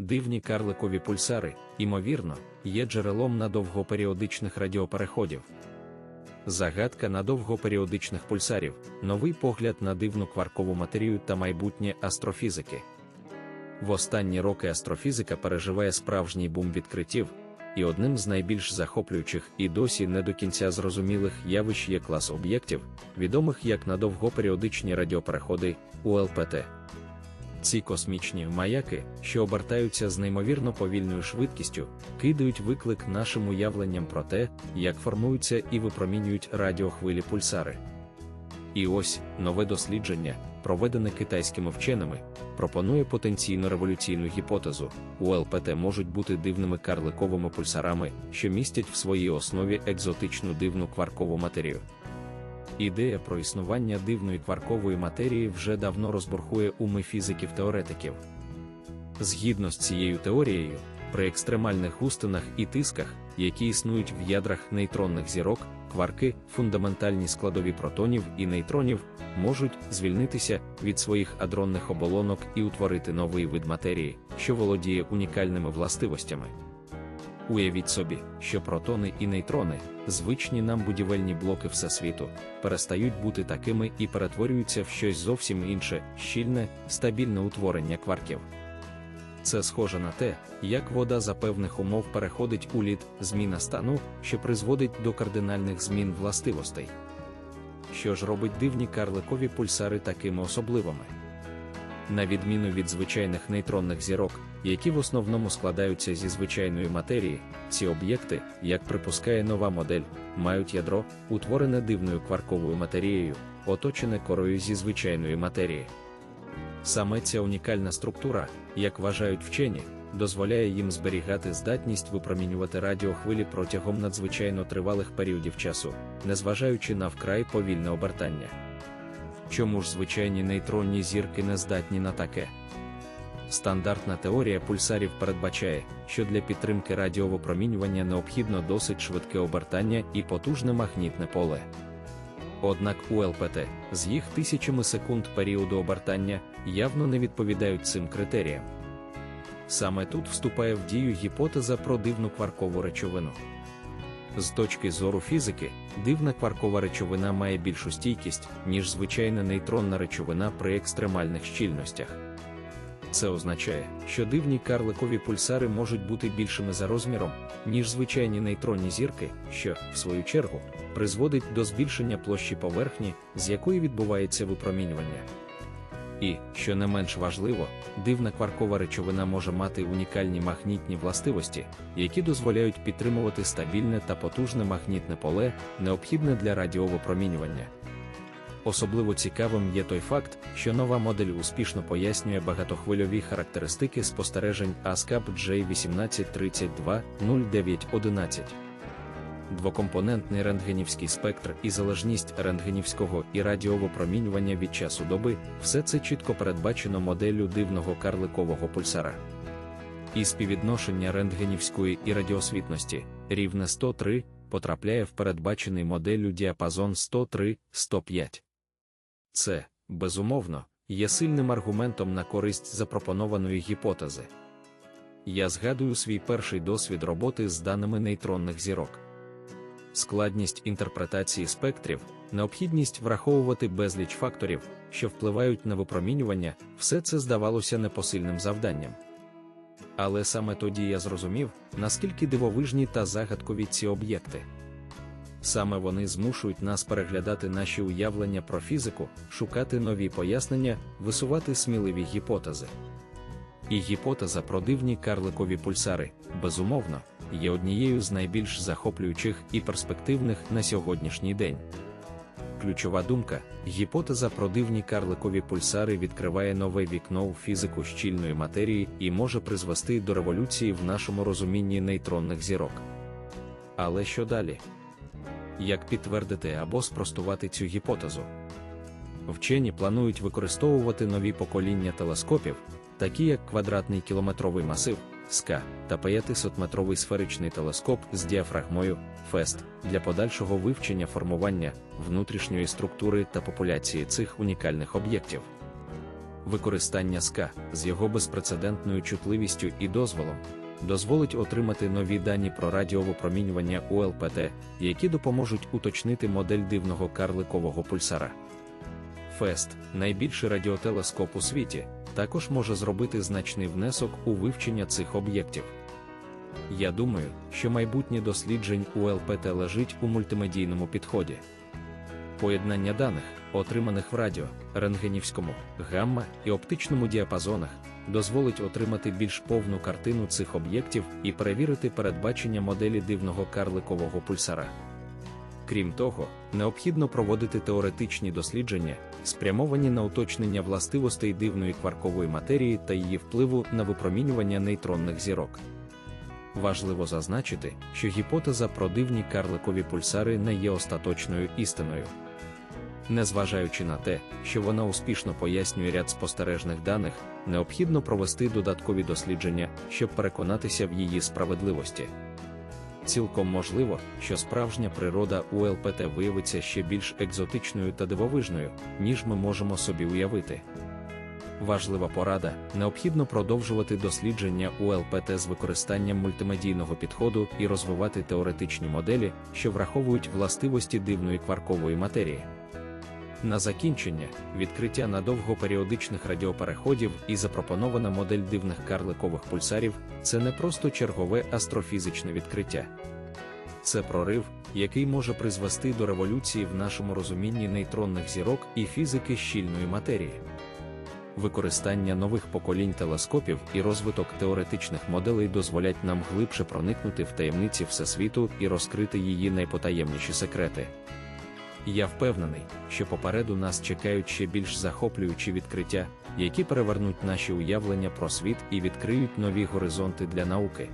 Дивні карликові пульсари, ймовірно, є джерелом надовгоперіодичних радіопереходів. Загадка надовгоперіодичних пульсарів, новий погляд на дивну кваркову матерію та майбутнє астрофізики. В останні роки астрофізика переживає справжній бум відкриттів, і одним з найбільш захоплюючих і досі не до кінця зрозумілих явищ є клас об'єктів, відомих як надовгоперіодичні радіопереходи УЛПТ. Ці космічні маяки, що обертаються з неймовірно повільною швидкістю, кидають виклик нашим уявленням про те, як формуються і випромінюють радіохвилі пульсари. І ось нове дослідження, проведене китайськими вченими, пропонує потенційно революційну гіпотезу: УЛПТ можуть бути дивними карликовими пульсарами, що містять в своїй основі екзотичну дивну кваркову матерію. Ідея про існування дивної кваркової матерії вже давно розбурхує уми фізиків-теоретиків. Згідно з цією теорією, при екстремальних густинах і тисках, які існують в ядрах нейтронних зірок, кварки, фундаментальні складові протонів і нейтронів, можуть звільнитися від своїх адронних оболонок і утворити новий вид матерії, що володіє унікальними властивостями. Уявіть собі, що протони і нейтрони, звичні нам будівельні блоки Всесвіту, перестають бути такими і перетворюються в щось зовсім інше, щільне, стабільне утворення кварків. Це схоже на те, як вода за певних умов переходить у лід, зміна стану, що призводить до кардинальних змін властивостей. Що ж робить дивні карликові пульсари такими особливими? На відміну від звичайних нейтронних зірок, які в основному складаються зі звичайної матерії, ці об'єкти, як припускає нова модель, мають ядро, утворене дивною кварковою матерією, оточене корою зі звичайної матерії. Саме ця унікальна структура, як вважають вчені, дозволяє їм зберігати здатність випромінювати радіохвилі протягом надзвичайно тривалих періодів часу, незважаючи на вкрай повільне обертання. Чому ж звичайні нейтронні зірки не здатні на таке? Стандартна теорія пульсарів передбачає, що для підтримки радіовипромінювання необхідно досить швидке обертання і потужне магнітне поле. Однак УЛПТ з їх тисячами секунд періоду обертання явно не відповідають цим критеріям. Саме тут вступає в дію гіпотеза про дивну кваркову речовину. З точки зору фізики, дивна кваркова речовина має більшу стійкість, ніж звичайна нейтронна речовина при екстремальних щільностях. Це означає, що дивні карликові пульсари можуть бути більшими за розміром, ніж звичайні нейтронні зірки, що, в свою чергу, призводить до збільшення площі поверхні, з якої відбувається випромінювання. І, що не менш важливо, дивна кваркова речовина може мати унікальні магнітні властивості, які дозволяють підтримувати стабільне та потужне магнітне поле, необхідне для радіовипромінювання. Особливо цікавим є той факт, що нова модель успішно пояснює багатохвильові характеристики спостережень ASCAP J1832-0911. Двокомпонентний рентгенівський спектр і залежність рентгенівського і радіовипромінювання від часу доби все це чітко передбачено моделлю дивного карликового пульсара. І співвідношення рентгенівської і радіосвітності рівне 103 потрапляє в передбачений моделлю діапазон 103-105. Це, безумовно, є сильним аргументом на користь запропонованої гіпотези. Я згадую свій перший досвід роботи з даними нейтронних зірок. Складність інтерпретації спектрів, необхідність враховувати безліч факторів, що впливають на випромінювання, все це здавалося непосильним завданням. Але саме тоді я зрозумів, наскільки дивовижні та загадкові ці об'єкти. Саме вони змушують нас переглядати наші уявлення про фізику, шукати нові пояснення, висувати сміливі гіпотези. І гіпотеза про дивні карликові пульсари, безумовно, є однією з найбільш захоплюючих і перспективних на сьогоднішній день. Ключова думка, гіпотеза про дивні карликові пульсари відкриває нове вікно у фізику щільної матерії і може призвести до революції в нашому розумінні нейтронних зірок. Але що далі? Як підтвердити або спростувати цю гіпотезу? Вчені планують використовувати нові покоління телескопів, такі як квадратний кілометровий масив, СКА та 500-метровий сферичний телескоп з діафрагмою ФЕСТ для подальшого вивчення формування внутрішньої структури та популяції цих унікальних об'єктів. Використання СКА з його безпрецедентною чутливістю і дозволом дозволить отримати нові дані про радіовипромінювання у ЛПТ, які допоможуть уточнити модель дивного карликового пульсара. ФЕСТ, найбільший радіотелескоп у світі, також може зробити значний внесок у вивчення цих об'єктів. Я думаю, що майбутнє досліджень у ЛПТ лежить у мультимедійному підході. Поєднання даних, отриманих в радіо, рентгенівському, гамма і оптичному діапазонах, дозволить отримати більш повну картину цих об'єктів і перевірити передбачення моделі дивного карликового пульсара. Крім того, необхідно проводити теоретичні дослідження, спрямовані на уточнення властивостей дивної кваркової матерії та її впливу на випромінювання нейтронних зірок. Важливо зазначити, що гіпотеза про дивні карликові пульсари не є остаточною істиною. Незважаючи на те, що вона успішно пояснює ряд спостережних даних, необхідно провести додаткові дослідження, щоб переконатися в її справедливості. Цілком можливо, що справжня природа у ЛПТ виявиться ще більш екзотичною та дивовижною, ніж ми можемо собі уявити. Важлива порада: необхідно продовжувати дослідження у ЛПТ з використанням мультимедійного підходу і розвивати теоретичні моделі, що враховують властивості дивної кваркової матерії. На закінчення, відкриття надовгоперіодичних радіопереходів і запропонована модель дивних карликових пульсарів це не просто чергове астрофізичне відкриття. Це прорив, який може призвести до революції в нашому розумінні нейтронних зірок і фізики щільної матерії. Використання нових поколінь телескопів і розвиток теоретичних моделей дозволять нам глибше проникнути в таємниці Всесвіту і розкрити її найпотаємніші секрети. Я впевнений, що попереду нас чекають ще більш захоплюючі відкриття, які перевернуть наші уявлення про світ і відкриють нові горизонти для науки.